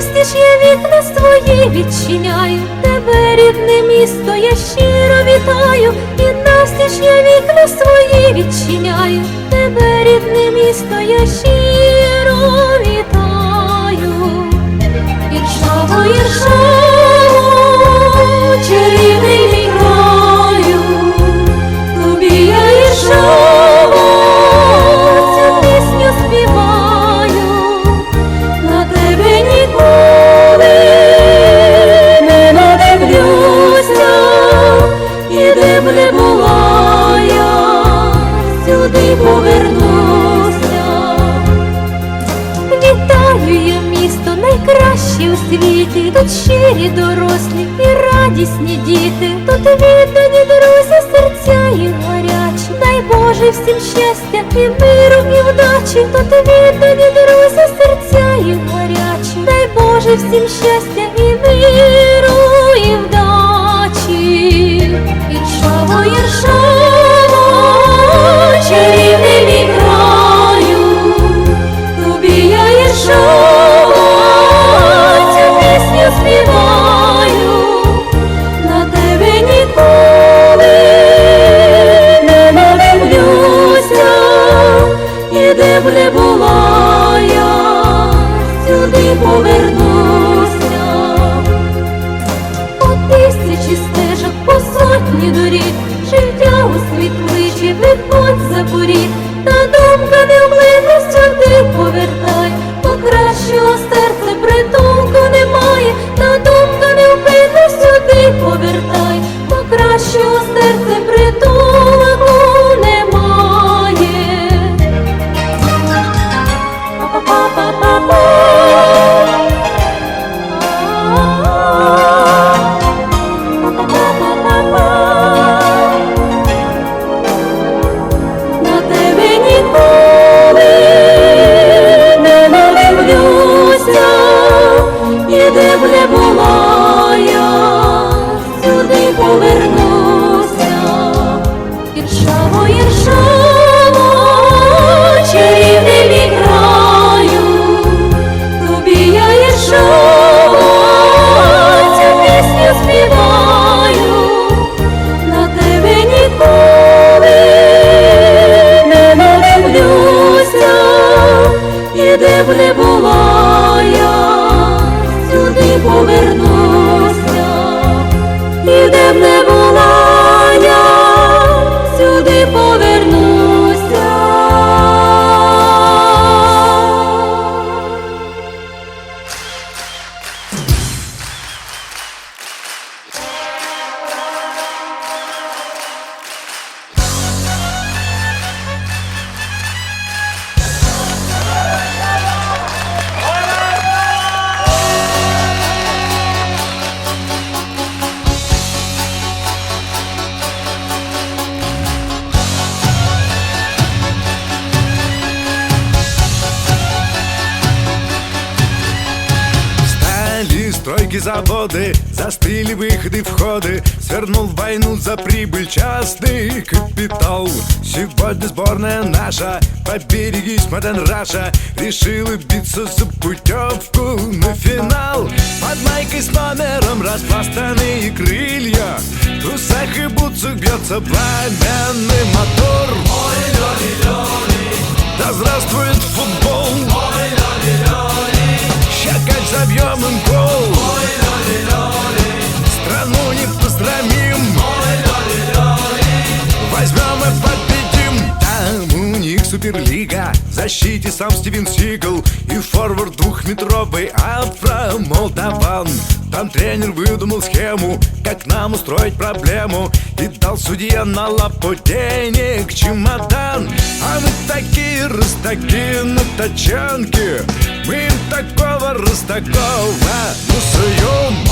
настіж я вікна свої відчиняю, тебе рідне місто, я щиро вітаю, і настіж я вікна свої відчиняю, тебе рідне місто, я щиро вітаю. Іршаво, Іршаво, у світі, тут щирі дорослі і радісні діти, тут віддані друзі, серця і гарячі, дай Боже всім щастя і миру, і вдачі, тут віддані друзі, серця і гарячі, дай Боже всім щастя і миру, і вдачі. baby, сюди Стройки заводы, застыли выходы входы Свернул войну за прибыль частный капитал Сегодня сборная наша, поберегись, Маден Раша. Решила биться за путевку на финал Под майкой с номером распластанные крылья В трусах и бутсах бьется пламенный мотор. Да здравствует футбол. Щекать забьем им гол защите сам Стивен Сигал И форвард двухметровый Афро Молдаван. Там тренер выдумал схему Как нам устроить проблему И дал судье на лапу денег чемодан. А мы такие раз такие на тачанке Мы им такого раз такого Ну суем